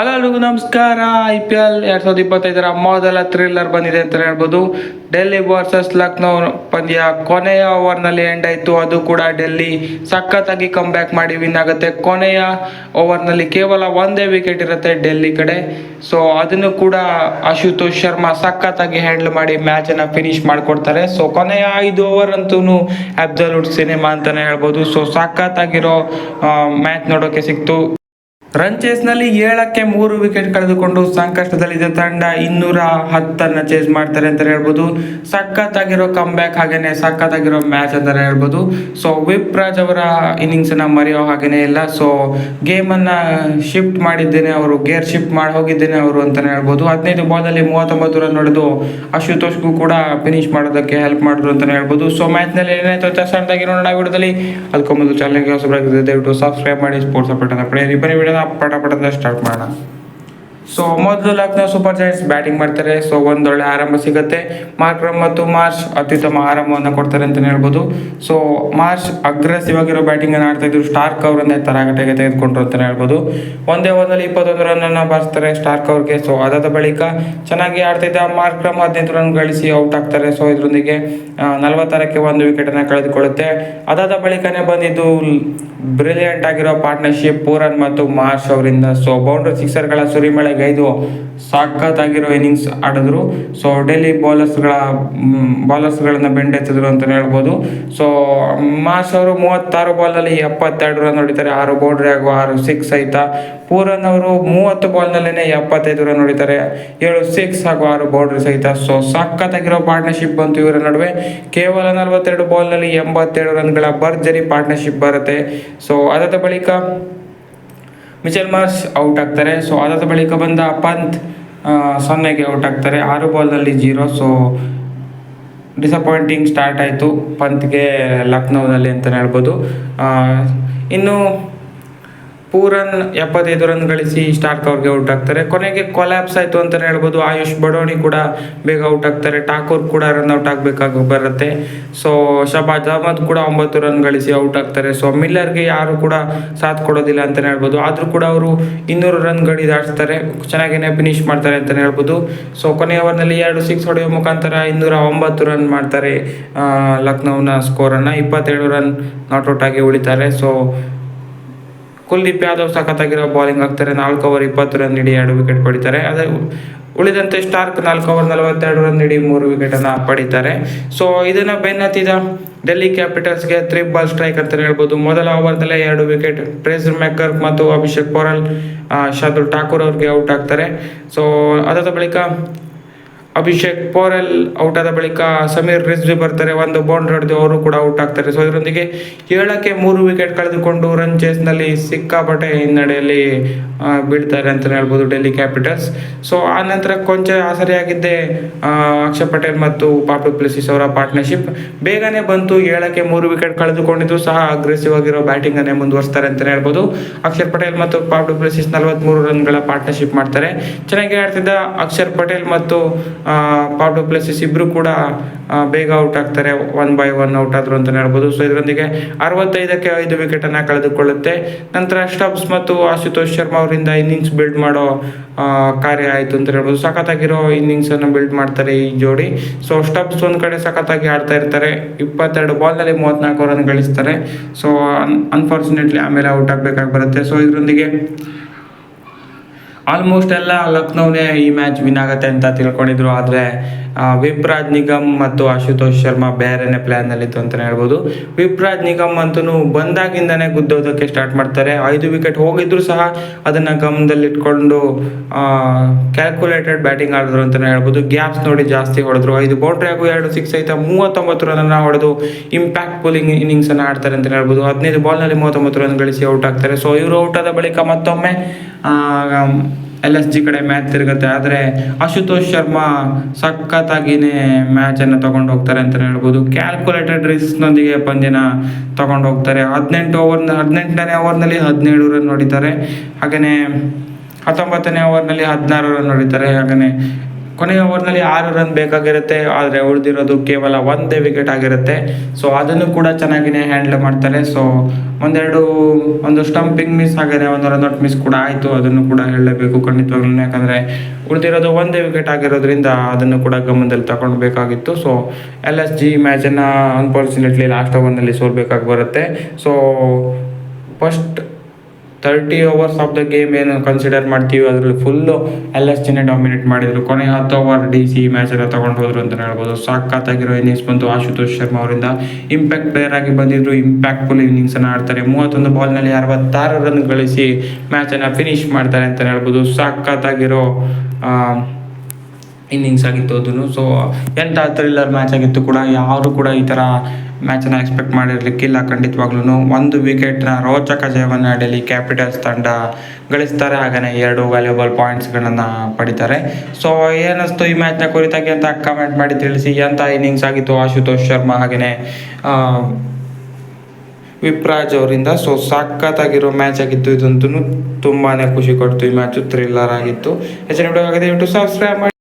Hello ಎಲ್ರಿಗೂ ನಮಸ್ಕಾರ. I P L ಎರಡು ಸಾವಿರದ ಇಪ್ಪತ್ತೈದರ ಮೊದಲ ಥ್ರಿಲ್ಲರ್ ಬಂದಿದೆ ಅಂತ ಹೇಳ್ಬೋದು. ಡೆಲ್ಲಿ ವರ್ಸಸ್ ಲಕ್ನೋ ಪಂದ್ಯ ಕೊನೆಯ ಓವರ್ನಲ್ಲಿ ಎಂಡ್ ಆಯಿತು. ಅದು ಕೂಡ ಡೆಲ್ಲಿ ಸಖತ್ತಾಗಿ ಕಮ್ ಬ್ಯಾಕ್ ಮಾಡಿ ವಿನ್ ಆಗುತ್ತೆ. ಕೊನೆಯ ಓವರ್ನಲ್ಲಿ ಕೇವಲ ಒಂದೇ ವಿಕೆಟ್ ಇರುತ್ತೆ ಡೆಲ್ಲಿ ಕಡೆ. ಸೊ ಅದನ್ನು ಕೂಡ ಅಶುತೋಷ್ ಶರ್ಮಾ ಸಖತ್ತಾಗಿ ಹ್ಯಾಂಡಲ್ ಮಾಡಿ ಮ್ಯಾಚನ್ನು ಫಿನಿಶ್ ಮಾಡಿಕೊಡ್ತಾರೆ. ಸೊ ಕೊನೆಯ ಐದು ಓವರ್ ಅಂತೂ ಅಬ್ಸಲ್ಯೂಟ್ ಸಿನಿಮಾ ಅಂತಾನೆ ಹೇಳ್ಬೋದು. ಸೊ ಸಖತ್ತಾಗಿರೋ ಮ್ಯಾಚ್ ನೋಡೋಕೆ ಸಿಕ್ತು. ರನ್ನಲ್ಲಿ ಏಳಕ್ಕೆ ಮೂರು ವಿಕೆಟ್ ಕಳೆದುಕೊಂಡು ಸಂಕಷ್ಟದಲ್ಲಿದ್ದ ತಂಡ ಇನ್ನೂರ ಹತ್ತನ್ನು ಚೇಸ್ ಮಾಡ್ತಾರೆ ಅಂತ ಹೇಳ್ಬೋದು. ಸಖತ್ತಾಗಿರೋ ಕಮ್ ಬ್ಯಾಕ್ ಹಾಗೇನೆ ಸಖತ್ತಾಗಿರೋ ಮ್ಯಾಚ್ ಅಂತಲೇ ಹೇಳ್ಬೋದು. ಸೊ ವಿಪ್ ರಾಜ್ ಅವರ ಇನ್ನಿಂಗ್ಸ್ ಅನ್ನ ಮರೆಯೋ ಹಾಗೇನೆ ಇಲ್ಲ. ಸೊ ಗೇಮನ್ನು ಶಿಫ್ಟ್ ಮಾಡಿದ್ದೇನೆ ಅವರು ಗೇರ್ ಶಿಫ್ಟ್ ಮಾಡಿ ಹೋಗಿದ್ದೇನೆ ಅವರು ಅಂತಲೇ ಹೇಳ್ಬೋದು. ಹದಿನೈದು ಬಾಲ್ ಅಲ್ಲಿ ಮೂವತ್ತೊಂಬತ್ತು ರನ್ ಹೊಡೆದು ಅಶುತೋಷ್ಗೂ ಕೂಡ ಫಿನಿಶ್ ಮಾಡೋದಕ್ಕೆ ಹೆಲ್ಪ್ ಮಾಡಿದ್ರು ಅಂತಲೇ ಹೇಳ್ಬೋದು. ಸೊ ಮ್ಯಾಚ್ನಲ್ಲಿ ಏನಾಯ್ತು? ಸಣ್ಣದಾಗಿ ನೋಡೋಣ. ವಿಡಿಯೋದಲ್ಲಿ ಅದಕ್ಕೊಂದು ಚಾನಲ್ಗೆ ಹೊಸಬರಾಗಿದೆ ದಯವಿಟ್ಟು ಸಬ್ಸ್ಕ್ರೈಬ್ ಮಾಡಿ ಸ್ಪೋರ್ಟ್ಸ್ ಅಪ್ಡೇಟ್ ಅಂತ ಪಡೆಯಿರಿ. ಬನ್ನಿ, ವಿಡಿಯೋನ ಪಟ ಪಟದ ಸ್ಟಾರ್ಟ್ ಮಾಡೋಣ. ಸೊ ಮೊದಲು ಲಕ್ನೋ ಸೂಪರ್ ಜೈಂಟ್ಸ್ ಬ್ಯಾಟಿಂಗ್ ಮಾಡ್ತಾರೆ. ಸೊ ಒಂದೊಳ್ಳೆ ಆರಂಭ ಸಿಗುತ್ತೆ. ಮಾರ್ಕ್ರಮ್ ಮತ್ತು ಮಾರ್ಚ್ ಅತ್ಯುತ್ತಮ ಆರಂಭವನ್ನು ಕೊಡ್ತಾರೆ ಅಂತಲೇ ಹೇಳ್ಬೋದು. ಸೊ ಮಾರ್ಚ್ ಅಗ್ರೆಸಿವ್ ಆಗಿರೋ ಬ್ಯಾಟಿಂಗ್ ಅನ್ನು ಆಡ್ತಾ ಇದ್ರು. ಸ್ಟಾರ್ಕ್ ಅವರನ್ನೇ ತರಾಗಟೆಗೆ ತೆಗೆದುಕೊಂಡ್ರು ಅಂತಲೇ ಹೇಳ್ಬೋದು. ಒಂದೇ ಓವರ್ನಲ್ಲಿ ಇಪ್ಪತ್ತೊಂದು ರನ್ನನ್ನು ಬಾರಿಸ್ತಾರೆ ಸ್ಟಾರ್ಕ್ ಅವ್ರಿಗೆ. ಸೊ ಅದಾದ ಬಳಿಕ ಚೆನ್ನಾಗಿ ಆಡ್ತಿದ್ದ ಮಾರ್ಕ್ರಮ್ ಹದಿನೈದು ರನ್ ಗಳಿಸಿ ಔಟ್ ಆಗ್ತಾರೆ. ಸೊ ಇದರೊಂದಿಗೆ ನಲವತ್ತಾರಕ್ಕೆ ಒಂದು ವಿಕೆಟನ್ನು ಕಳೆದುಕೊಳ್ಳುತ್ತೆ. ಅದಾದ ಬಳಿಕನೇ ಬಂದಿದ್ದು ಬ್ರಿಲಿಯಂಟ್ ಆಗಿರೋ ಪಾರ್ಟ್ನರ್ಶಿಪ್ ಪೂರನ್ ಮತ್ತು ಮಾರ್ಷ್ ಅವರಿಂದ. ಸೊ ಬೌಂಡ್ರಿ ಸಿಕ್ಸರ್ಗಳ ಸುರಿಮಳೆಗೆ ಐದು ಸಾಕತ್ತಾಗಿರೋ ಇನ್ನಿಂಗ್ಸ್ ಆಡಿದ್ರು. ಸೊ ಡೆಲ್ಲಿ ಬೌಲರ್ಸ್ಗಳ ಬೌಲರ್ಸ್ಗಳನ್ನು ಬೆಂಡೆತ್ತಿದ್ರು ಅಂತಲೇ ಹೇಳ್ಬೋದು. ಸೊ ಮಾಸ್ ಅವರು ಮೂವತ್ತಾರು ಬಾಲ್ನಲ್ಲಿ ಎಪ್ಪತ್ತೆರಡು ರನ್ ಹೊಡಿತಾರೆ. ಆರು ಬೌಂಡ್ರಿ ಹಾಗೂ ಆರು ಸಿಕ್ಸ್ ಆಯ್ತಾ. ಪೂರನ್ ಅವರು ಮೂವತ್ತು ಬಾಲ್ನಲ್ಲೇ ಎಪ್ಪತ್ತೈದು ರನ್ ಹೊಡಿತಾರೆ. ಏಳು ಸಿಕ್ಸ್ ಹಾಗೂ ಆರು ಬೌಂಡ್ರಿ ಸಹಿತ. ಸೊ ಸಖತ್ತಾಗಿರೋ ಪಾರ್ಟ್ನರ್ಶಿಪ್ ಬಂತು ಇವರ ನಡುವೆ. ಕೇವಲ ನಲವತ್ತೆರಡು ಬಾಲ್ನಲ್ಲಿ ಎಂಬತ್ತೇಳು ರನ್ಗಳ ಭರ್ಜರಿ ಪಾರ್ಟ್ನರ್ಶಿಪ್ ಬರುತ್ತೆ. ಸೊ ಅದಾದ ಬಳಿಕ ಮಿಚೆಲ್ ಮಾರ್ಸ್ ಔಟ್ ಆಗ್ತಾರೆ. ಸೊ ಅದಾದ ಬಳಿಕ ಬಂದ ಪಂತ್ ಸೊನ್ನೆಗೆ ಔಟ್ ಆಗ್ತಾರೆ. ಆರು ಬಾಲ್ನಲ್ಲಿ ಜೀರೋ. ಸೊ ಡಿಸಪಾಯಿಂಟಿಂಗ್ ಸ್ಟಾರ್ಟ್ ಆಯಿತು ಪಂತ್ಗೆ ಲಕ್ನೋದಲ್ಲಿ ಅಂತಲೇ ಹೇಳ್ಬೋದು. ಇನ್ನು ಪೂರನ್ ಎಪ್ಪತ್ತೈದು ರನ್ ಗಳಿಸಿ ಸ್ಟಾರ್ಕ್ ಅವ್ರಿಗೆ ಔಟ್ ಆಗ್ತಾರೆ ಕೊನೆಗೆ ಕೊಲ್ಯಾಪ್ಸ್ ಆಯಿತು ಅಂತಲೇ ಹೇಳ್ಬೋದು. ಆಯುಷ್ ಬಡೋಣಿ ಕೂಡ ಬೇಗ ಔಟ್ ಆಗ್ತಾರೆ ಠಾಕೂರ್ ಕೂಡ ರನ್ ಔಟ್ ಆಗಬೇಕಾಗಿ ಬರುತ್ತೆ. ಸೊ, ಶಬಾಜ್ ಅಹಮದ್ ಕೂಡ ಒಂಬತ್ತು ರನ್ ಗಳಿಸಿ ಔಟ್ ಆಗ್ತಾರೆ ಸೊ, ಮಿಲ್ಲರ್ಗೆ ಯಾರು ಕೂಡ ಸಾಥ್ ಕೊಡೋದಿಲ್ಲ ಅಂತಲೇ ಹೇಳ್ಬೋದು. ಆದರೂ ಕೂಡ ಅವರು ಇನ್ನೂರು ರನ್ ಗಡಿ ದಾಟಿಸ್ತಾರೆ. ಚೆನ್ನಾಗೇನೆ ಫಿನಿಶ್ ಮಾಡ್ತಾರೆ ಅಂತಲೇ ಹೇಳ್ಬೋದು. ಸೊ ಕೊನೆಯ ಓವರ್ನಲ್ಲಿ ಎರಡು ಸಿಕ್ಸ್ ಹೊಡೆಯುವ ಮುಖಾಂತರ ಇನ್ನೂರ ಒಂಬತ್ತು ರನ್ ಮಾಡ್ತಾರೆ ಲಕ್ನೋನ ಸ್ಕೋರನ್ನು ಇಪ್ಪತ್ತೇಳು ರನ್ ನಾಟ್ಔಟ್ ಆಗಿ ಉಳಿತಾರೆ. ಸೊ ಕುಲ್ದೀಪ್ ಯಾದವ್ ಸಖತ್ತಾಗಿರೋ ಬೌಲಿಂಗ್ ಹಾಕ್ತಾರೆ. ನಾಲ್ಕು ಓವರ್ ಇಪ್ಪತ್ತು ರನ್ ನೀಡಿ ಎರಡು ವಿಕೆಟ್ ಪಡಿತಾರೆ. ಅದೇ ಉಳಿದಂತೆ ಸ್ಟಾರ್ಕ್ ನಾಲ್ಕು ಓವರ್ ನಲವತ್ತೆರಡು ರನ್ ನೀಡಿ ಮೂರು ವಿಕೆಟ್ ಅನ್ನ ಪಡಿತಾರೆ. ಸೊ ಇದನ್ನ ಬೆನ್ನತ್ತಿದ ಡೆಲ್ಲಿ ಕ್ಯಾಪಿಟಲ್ಸ್ಗೆ ತ್ರೀ ಬಾಲ್ ಸ್ಟ್ರೈಕ್ ಅಂತ ಹೇಳ್ಬೋದು. ಮೊದಲ ಓವರ್ದಲ್ಲೇ ಎರಡು ವಿಕೆಟ್ ಪ್ರೇಸರ್ ಮೇಕರ್ ಮತ್ತು ಅಭಿಷೇಕ್ ಪೋರಲ್ ಶಾರ್ದುಲ್ ಠಾಕೂರ್ ಅವ್ರಿಗೆ ಔಟ್ ಆಗ್ತಾರೆ. ಸೊ ಅದಾದ ಬಳಿಕ ಅಭಿಷೇಕ್ ಪೋರೆಲ್ ಔಟ್ ಆದ ಬಳಿಕ ಸಮೀರ್ ರಿಜ್ವಿ ಬರ್ತಾರೆ, ಒಂದು ಬೌಂಡ್ರಿ ಹೊಡೆದು ಅವರು ಕೂಡ ಔಟ್ ಆಗ್ತಾರೆ. ಸೊ ಇದರೊಂದಿಗೆ ಏಳಕ್ಕೆ ಮೂರು ವಿಕೆಟ್ ಕಳೆದುಕೊಂಡು ರನ್ ಚೇಸ್ನಲ್ಲಿ ಸಿಕ್ಕಾಪಟ್ಟೆ ಹಿನ್ನಡೆಯಲ್ಲಿ ಬೀಳ್ತಾರೆ ಅಂತಲೇ ಹೇಳ್ಬೋದು ಡೆಲ್ಲಿ ಕ್ಯಾಪಿಟಲ್ಸ್ ಸೊ ಆ ನಂತರ ಕೊಂಚ ಆಸರೆಯಾಗಿದ್ದೆ ಅಕ್ಷರ್ ಪಟೇಲ್ ಮತ್ತು ಪಾಪು ಪ್ಲೇಸಿಸ್ ಅವರ ಪಾರ್ಟ್ನರ್ಶಿಪ್ ಬೇಗನೆ ಬಂತು, ಏಳಕ್ಕೆ ಮೂರು ವಿಕೆಟ್ ಕಳೆದುಕೊಂಡಿದ್ದು ಸಹ ಅಗ್ರೆಸಿವ್ ಆಗಿರೋ ಬ್ಯಾಟಿಂಗ್ ಅನ್ನೇ ಮುಂದುವರಿಸ್ತಾರೆ ಅಂತಲೇ ಹೇಳ್ಬೋದು. ಅಕ್ಷರ್ ಪಟೇಲ್ ಮತ್ತು ಪಾಪು ಪ್ಲೇಸಿಸ್ ನಲವತ್ಮೂರು ರನ್ಗಳ ಪಾರ್ಟ್ನರ್ಶಿಪ್ ಮಾಡ್ತಾರೆ. ಚೆನ್ನಾಗಿ ಆಡ್ತಿದ್ದ ಅಕ್ಷರ್ ಪಟೇಲ್ ಮತ್ತು ಆ, ಪಾಪ್ಡು ಪ್ಲೇಸಿಸ್ ಇಬ್ರು ಕೂಡ ಬೇಗ ಔಟ್ ಆಗ್ತಾರೆ ಒನ್ ಬೈ ಒನ್ ಔಟ್ ಆದ್ರು ಅಂತ ಹೇಳ್ಬೋದು. ಸೊ ಇದರೊಂದಿಗೆ ಅರವತ್ತೈದಕ್ಕೆ ಐದು ವಿಕೆಟನ್ನು ಕಳೆದುಕೊಳ್ಳುತ್ತೆ. ನಂತರ ಸ್ಟಬ್ಸ್ ಮತ್ತು ಆಶುತೋಷ್ ಶರ್ಮಾ ಅವರಿಂದ ಇನ್ನಿಂಗ್ಸ್ ಬಿಲ್ಡ್ ಮಾಡೋ ಕಾರ್ಯ ಆಯಿತು ಅಂತ ಹೇಳ್ಬೋದು. ಸಖತ್ತಾಗಿರೋ ಇನ್ನಿಂಗ್ಸ್ ಅನ್ನು ಬಿಲ್ಡ್ ಮಾಡ್ತಾರೆ ಈ ಜೋಡಿ. ಸೊ ಸ್ಟಬ್ಸ್ ಒಂದು ಕಡೆ ಸಖತ್ತಾಗಿ ಆಡ್ತಾ ಇರ್ತಾರೆ. ಇಪ್ಪತ್ತೆರಡು ಬಾಲ್ನಲ್ಲಿ ಮೂವತ್ನಾಲ್ಕು ರನ್ ಗಳಿಸ್ತಾರೆ. ಸೊ ಅನ್ಫಾರ್ಚುನೇಟ್ಲಿ ಆಮೇಲೆ ಔಟ್ ಆಗಬೇಕಾಗಿ ಬರುತ್ತೆ. ಸೊ ಇದರೊಂದಿಗೆ ಆಲ್ಮೋಸ್ಟ್ ಎಲ್ಲ ಲಕ್ನೋನೇ ಈ ಮ್ಯಾಚ್ ವಿನ್ ಆಗುತ್ತೆ ಅಂತ ತಿಳ್ಕೊಂಡಿದ್ರು, ಆದರೆ ವಿಪ್ರಾಜ್ ನಿಗಮ್ ಮತ್ತು ಆಶುತೋಷ್ ಶರ್ಮಾ ಬೇರೆನೇ ಪ್ಲ್ಯಾನ್ನಲ್ಲಿತ್ತು ಅಂತಲೇ ಹೇಳ್ಬೋದು. ವಿಪ್ರಾಜ್ ನಿಗಮ್ ಅಂತೂ ಬಂದಾಗಿಂದನೇ ಗುದ್ದೋದಕ್ಕೆ ಸ್ಟಾರ್ಟ್ ಮಾಡ್ತಾರೆ. ಐದು ವಿಕೆಟ್ ಹೋಗಿದ್ರು ಸಹ ಅದನ್ನು ಗಮನದಲ್ಲಿಟ್ಕೊಂಡು ಕ್ಯಾಲ್ಕುಲೇಟೆಡ್ ಬ್ಯಾಟಿಂಗ್ ಆಡಿದ್ರು ಅಂತಲೇ ಹೇಳ್ಬೋದು. ಗ್ಯಾಪ್ಸ್ ನೋಡಿ ಜಾಸ್ತಿ ಹೊಡೆದ್ರು. ಐದು ಬೌಂಡ್ರಿ ಹಾಗೂ ಎರಡು ಸಿಕ್ಸ್ ಐತೆ ಮೂವತ್ತೊಂಬತ್ತು ರನ್ನ ಹೊಡೆದು ಇಂಪ್ಯಾಕ್ಟ್ ಪುಲಿಂಗ್ ಇನ್ನಿಂಗ್ಸ್ ಅನ್ನು ಆಡ್ತಾರೆ ಅಂತಲೇ ಹೇಳ್ಬೋದು. ಹದಿನೈದು ಬಾಲ್ನಲ್ಲಿ ಮೂವತ್ತೊಂಬತ್ತು ರನ್ ಗಳಿಸಿ ಔಟ್ ಆಗ್ತಾರೆ. ಸೊ ಇವರು ಔಟ್ ಆದ ಬಳಿಕ ಮತ್ತೊಮ್ಮೆ ಎಲ್ ಎಸ್ ಜಿ ಕಡೆ ಮ್ಯಾಚ್ ತಿರುಗುತ್ತೆ. ಆದರೆ ಅಶುತೋಷ್ ಶರ್ಮಾ ಸಖತ್ತಾಗಿನೇ ಮ್ಯಾಚನ್ನು ತಗೊಂಡು ಹೋಗ್ತಾರೆ ಅಂತಲೇ ಹೇಳ್ಬೋದು. ಕ್ಯಾಲ್ಕುಲೇಟೆಡ್ ರಿಸ್ಕ್ನೊಂದಿಗೆ ಪಂದ್ಯನ ತಗೊಂಡು ಹೋಗ್ತಾರೆ. ಹದಿನೆಂಟು ಓವರ್ ಹದಿನೆಂಟನೇ ಓವರ್ನಲ್ಲಿ ಹದಿನೇಳು ರನ್ ಹೊಡಿತಾರೆ. ಹಾಗೆಯೇ ಹತ್ತೊಂಬತ್ತನೇ ಓವರ್ನಲ್ಲಿ ಹದಿನಾರು ರನ್ ಹೊಡಿತಾರೆ. ಹಾಗೆಯೇ ಕೊನೆಯ ಓವರ್ನಲ್ಲಿ ಆರು ರನ್ ಬೇಕಾಗಿರುತ್ತೆ, ಆದರೆ ಉಳಿದಿರೋದು ಕೇವಲ ಒಂದೇ ವಿಕೆಟ್ ಆಗಿರುತ್ತೆ. ಸೊ ಅದನ್ನು ಕೂಡ ಚೆನ್ನಾಗಿನೇ ಹ್ಯಾಂಡಲ್ ಮಾಡ್ತಾರೆ. ಸೊ ಒಂದೆರಡು, ಒಂದು ಸ್ಟಂಪಿಂಗ್ ಮಿಸ್ ಆಗಿದೆ, ಒಂದು ರನ್ ಔಟ್ ಮಿಸ್ ಕೂಡ ಆಯಿತು. ಅದನ್ನು ಕೂಡ ಹೇಳಲೇಬೇಕು ಖಂಡಿತವಾಗ್ಲೂ. ಯಾಕಂದರೆ ಉಳಿದಿರೋದು ಒಂದೇ ವಿಕೆಟ್ ಆಗಿರೋದ್ರಿಂದ ಅದನ್ನು ಕೂಡ ಗಮನದಲ್ಲಿ ತಗೊಳ್ಬೇಕಾಗಿತ್ತು. ಸೊ ಎಲ್ ಎಸ್ ಜಿ ಮ್ಯಾಚನ್ನು ಅನ್ಫಾರ್ಚುನೇಟ್ಲಿ ಲಾಸ್ಟ್ ಓವರ್ನಲ್ಲಿ ಸೋಲ್ಬೇಕಾಗಿ ಬರುತ್ತೆ. So first thirty overs of the game ಏನು ಕನ್ಸಿಡರ್ ಮಾಡ್ತೀವಿ? ಅದರಲ್ಲಿ ಫುಲ್ಲು ಎಲ್ ಎಸ್ ಜಿನೇ ಡಾಮಿನೇಟ್ ಮಾಡಿದರು. ಕೊನೆ ಹತ್ತು ಓವರ್ ಡಿ ಸಿ ಮ್ಯಾಚನ್ನು ತೊಗೊಂಡು ಹೋದ್ರು ಅಂತಲೇ ಹೇಳ್ಬೋದು. ಸಾಕಾಗಿರೋ ಇನ್ನಿಂಗ್ಸ್ ಬಂತು ಆಶುತೋಷ್ ಶರ್ಮಾ ಅವರಿಂದ. ಇಂಪ್ಯಾಕ್ಟ್ ಪ್ಲೇಯರ್ ಆಗಿ ಬಂದಿದ್ರು. ಇಂಪ್ಯಾಕ್ಟ್ಫುಲ್ ಇನ್ನಿಂಗ್ಸನ್ನು ಆಡ್ತಾರೆ. ಮೂವತ್ತೊಂದು ಬಾಲ್ನಲ್ಲಿ ಅರವತ್ತಾರು ರನ್ ಗಳಿಸಿ ಮ್ಯಾಚನ್ನು ಫಿನಿಶ್ ಮಾಡ್ತಾರೆ ಅಂತಲೇ ಹೇಳ್ಬೋದು. ಸಾಕಾಗಿರೋ ಇನ್ನಿಂಗ್ಸ್ ಆಗಿತ್ತು ಅದನ್ನು ಸೊ ಎಂಥ ಥ್ರಿಲ್ಲರ್ ಮ್ಯಾಚ್ ಆಗಿತ್ತು ಕೂಡ ಯಾರು ಕೂಡ ಈ ಥರ ಮ್ಯಾಚನ್ನು ಎಕ್ಸ್ಪೆಕ್ಟ್ ಮಾಡಿರಲಿಕ್ಕಿಲ್ಲ ಖಂಡಿತವಾಗ್ಲೂ ಒಂದು ವಿಕೆಟ್ನ ರೋಚಕ ಜಯವನ್ನು ಡೆಲ್ಲಿ ಕ್ಯಾಪಿಟಲ್ಸ್ ತಂಡ ಗಳಿಸ್ತಾರೆ. ಹಾಗೆಯೇ ಎರಡು ವ್ಯಾಲ್ಯೂಬಲ್ ಪಾಯಿಂಟ್ಸ್ಗಳನ್ನು ಪಡಿತಾರೆ. ಸೊ ಏನಿಸ್ತು ಈ ಮ್ಯಾಚ್ನ ಕುರಿತಾಗಿ ಅಂತ ಕಮೆಂಟ್ ಮಾಡಿ ತಿಳಿಸಿ. ಎಂಥ ಇನ್ನಿಂಗ್ಸ್ ಆಗಿತ್ತು? ಆಶುತೋಷ್ ಶರ್ಮಾ ಹಾಗೆಯೇ ವಿಪ್ರಾಜ್ ಅವರಿಂದ. ಸೊ ಸಖತ್ತಾಗಿರೋ ಮ್ಯಾಚ್ ಆಗಿತ್ತು. ಇದಂತೂ ತುಂಬಾ ಖುಷಿ ಕೊಡ್ತು. ಈ ಮ್ಯಾಚು ಥ್ರಿಲ್ಲರ್ ಆಗಿತ್ತು. ಹೆಚ್ಚಿನ ಆಗಿದೆ ಸಬ್ಸ್ಕ್ರೈಬ್ ಮಾಡಿ.